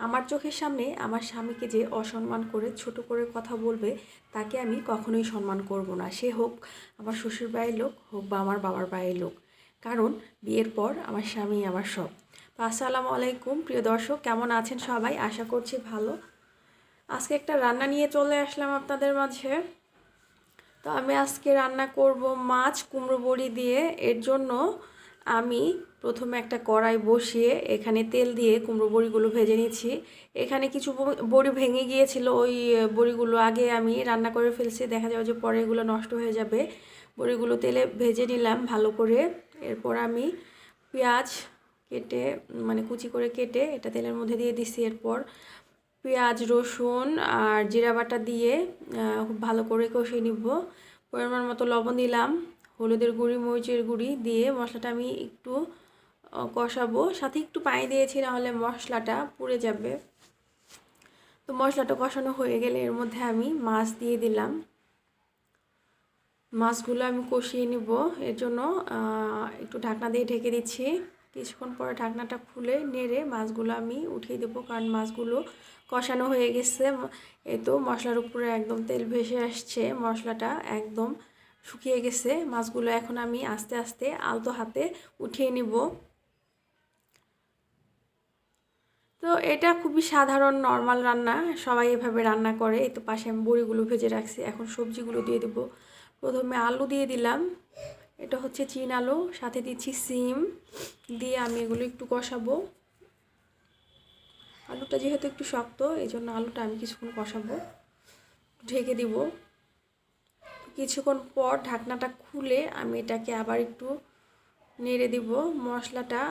আমার চোখের সামনে আমার স্বামীকে যে অসম্মান করে ছোট করে কথা বলবে, তাকে আমি কখনোই সম্মান করব না। সে হোক আমার শ্বশুর বাড়ির লোক, হোক বা আমার বাবার বাড়ির লোক। কারণ বিয়ের পর আমার স্বামী আমার সব। তো আসসালামু আলাইকুম। প্রিয় দর্শক, কেমন আছেন সবাই? আশা করছি ভালো। আজকে একটা রান্না নিয়ে চলে আসলাম আপনাদের মাঝে। তো আমি আজকে রান্না করব মাছ, কুমড়ো বড়ি দিয়ে। এর জন্য আমি প্রথমে একটা কড়াই বসিয়ে এখানে তেল দিয়ে কুমড়ো বড়িগুলো ভেজে নিচ্ছি এখানে কিছু বড়ি ভেঙে গিয়েছিল, ওই বড়িগুলো আগে আমি রান্না করে ফেলছি, দেখা যাবে যে পরে এগুলো নষ্ট হয়ে যাবে। বড়িগুলো তেলে ভেজে নিলাম ভালো করে। এরপর আমি পেঁয়াজ কেটে মানে কুচি করে কেটে এটা তেলের মধ্যে দিয়ে দিচ্ছি এরপর পেঁয়াজ, রসুন আর জিরা বাটা দিয়ে খুব ভালো করে কষিয়ে নিব। পরিমাণ মতো লবণ দিলাম। হলুদের গুঁড়ি, মরিচের গুঁড়ি দিয়ে মশলাটা আমি একটু কষাবো। সাথে একটু পানি দিয়েছি, নাহলে মশলাটা পুড়ে যাবে। তো মশলাটা কষানো হয়ে গেলে এর মধ্যে আমি মাছ দিয়ে দিলাম। মাছগুলো আমি কষিয়ে নিব। এর জন্য একটু ঢাকনা দিয়ে ঢেকে দিচ্ছি। কিছুক্ষণ পরে ঢাকনাটা খুলে নেড়ে মাছগুলো আমি উঠিয়ে দেবো, কারণ মাছগুলো কষানো হয়ে গেছে। এ তো মশলার উপরে একদম তেল ভেসে আসছে। মশলাটা একদম শুকিয়ে গেছে। মাছগুলো এখন আমি আস্তে আস্তে আলতো হাতে উঠিয়ে নিব। তো এটা খুবই সাধারণ, নর্মাল রান্না। সবাই এভাবে রান্না করে। এই তো পাশে আমি বড়িগুলো ভেজে রাখছি। এখন সবজিগুলো দিয়ে দেবো। প্রথমে আলু দিয়ে দিলাম। এটা হচ্ছে চীন আলু, সাথে দিচ্ছি সিম। দিয়ে আমি এগুলো একটু কষাবো। আলুটা যেহেতু একটু শক্ত, এই জন্য আলুটা আমি কিছুক্ষণ কষাবো। ঢেকে দিব। কিছুক্ষণ পর ঢাকনাটা খুলে আমি এটাকে আবার একটু নেড়ে দিব। মশলাটা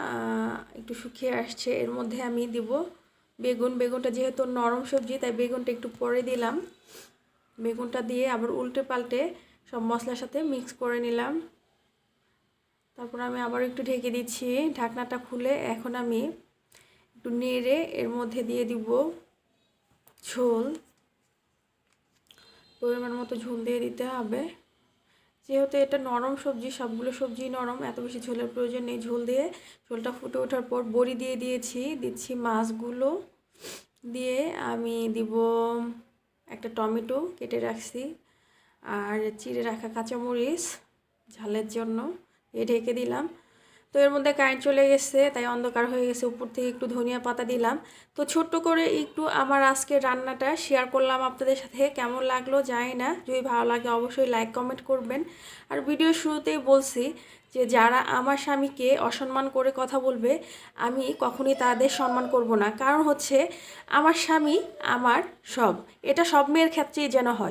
একটু শুকিয়ে আসছে। এর মধ্যে আমি দিব বেগুন। বেগুনটা যেহেতু নরম সবজি, তাই বেগুনটা একটু পরে দিলাম। বেগুনটা দিয়ে আবার উল্টে পাল্টে সব মশলার সাথে মিক্স করে নিলাম। তারপর আমি আবার একটু ঢেকে দিচ্ছি। ঢাকনাটা খুলে এখন আমি একটু নেড়ে এর মধ্যে দিয়ে দিব ঝোল। পরিমাণ মতো ঝোল দিয়ে দিতে হবে। যেহেতু এটা নরম সবজি, সবগুলো সবজি নরম, এত বেশি ঝোলের প্রয়োজন নেই। ঝোল দিয়ে ঝোলটা ফুটে ওঠার পর বড়ি দিয়ে দিয়েছি। দিচ্ছি মাছগুলো দিয়ে আমি দিব একটা টমেটো কেটে রাখছি আর চিড়ে রাখা কাঁচামরিচ ঝালের জন্য। এ ঢেকে দিলাম। তো এর মধ্যে কারেন্ট চলে গেছে, তাই অন্ধকার হয়ে গেছে, উপর থেকে একটু ধনিয়া পাতা দিলাম। তো ছোট্ট করে একটু আমার আজকের রান্নাটা শেয়ার করলাম আপনাদের সাথে, কেমন লাগল জানি না। যদি ভালো লাগে অবশ্যই লাইক কমেন্ট করবেন। আর ভিডিও শুরুতেই বলছি যে যারা আমার স্বামীকে অসম্মান করে কথা বলবে, আমি কখনই তাদের সম্মান করব না। কারণ হচ্ছে, আমার স্বামী আমার সব, এটা সব মেয়ের ক্ষেত্রেই যেন হয়।